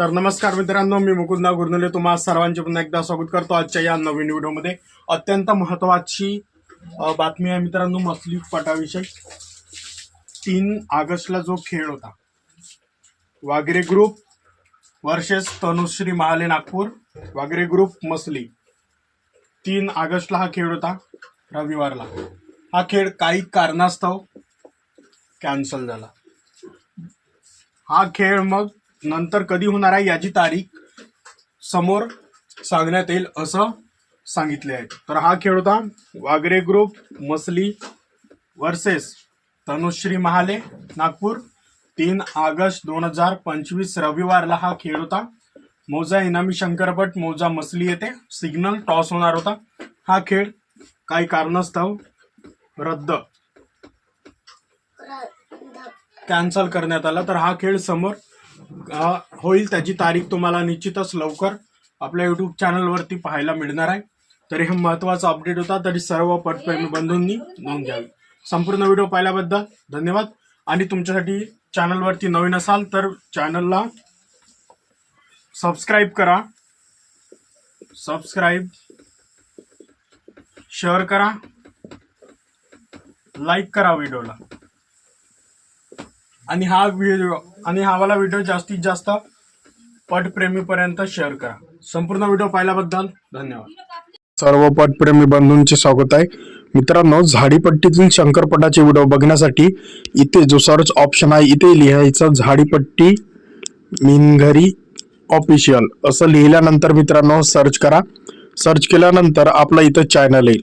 तर नमस्कार मित्रांनो मी मुकुंद गुरनुले तुम्हा सर्वांचे पुन्हा एकदा स्वागत करतो आजच्या या नवीन व्हिडिओमध्ये. अत्यंत महत्त्वाची बातमी आहे मित्रांनो मसली पटाविषयी तीन ऑगस्टला जो खेळ होता Wagre group versus Tanushree Mahale Nagpur Wagre group Masli. तीन ऑगस्टला हा खेळ होता रविवारला. हा खेळ काही कारणास्तव कॅन्सल झाला. हा खेळ मग नंतर कधी होणार आहे याची तारीख समोर सांगण्यात येईल असं सांगितले आहे. तर हा खेळ होता वागरे ग्रुप मसली वर्सेस तनुश्री महाले नागपूर. तीन ऑगस्ट दोन हजार पंचवीस रविवारला हा खेळ होता. मौजा इनामी शंकरपट मौजा मसली येथे. सिग्नल टॉस होणार होता. हा खेळ काही कारणास्तव रद्द. कॅन्सल करण्यात आला. तर हा खेळ समोर होईल त्याची तारीख तुम्हाला निश्चितच लवकर आपल्या युट्यूब चॅनलवरती पाहायला मिळणार आहे. तरी हे महत्त्वाचा अपडेट होता तरी सर्व पटप्रेमी बंधूंनी नोंद घ्यावी. संपूर्ण व्हिडिओ पाहिल्याबद्दल धन्यवाद. आणि तुमच्यासाठी चॅनलवरती नवीन असाल तर चॅनलला सबस्क्राईब करा. सबस्क्राईब शेअर करा. लाईक करा व्हिडिओला आणि हा व्हिडिओ आणि हा वाला व्हिडिओ जास्तीत जास्त पटप्रेमीपर्यंत शेअर करा. संपूर्ण व्हिडिओ पाहिल्याबद्दल धन्यवाद. सर्व पटप्रेमी बंधूंचे स्वागत आहे. मित्रांनो झाडीपट्टीतील शंकरपटाचे व्हिडिओ बघण्यासाठी इथे जो सर्च ऑप्शन आहे इथे लिहायचं झाडीपट्टी मिनघरी ऑफिशियल असं लिहिल्यानंतर मित्रांनो सर्च करा. सर्च केल्यानंतर आपला इथं चॅनल येईल.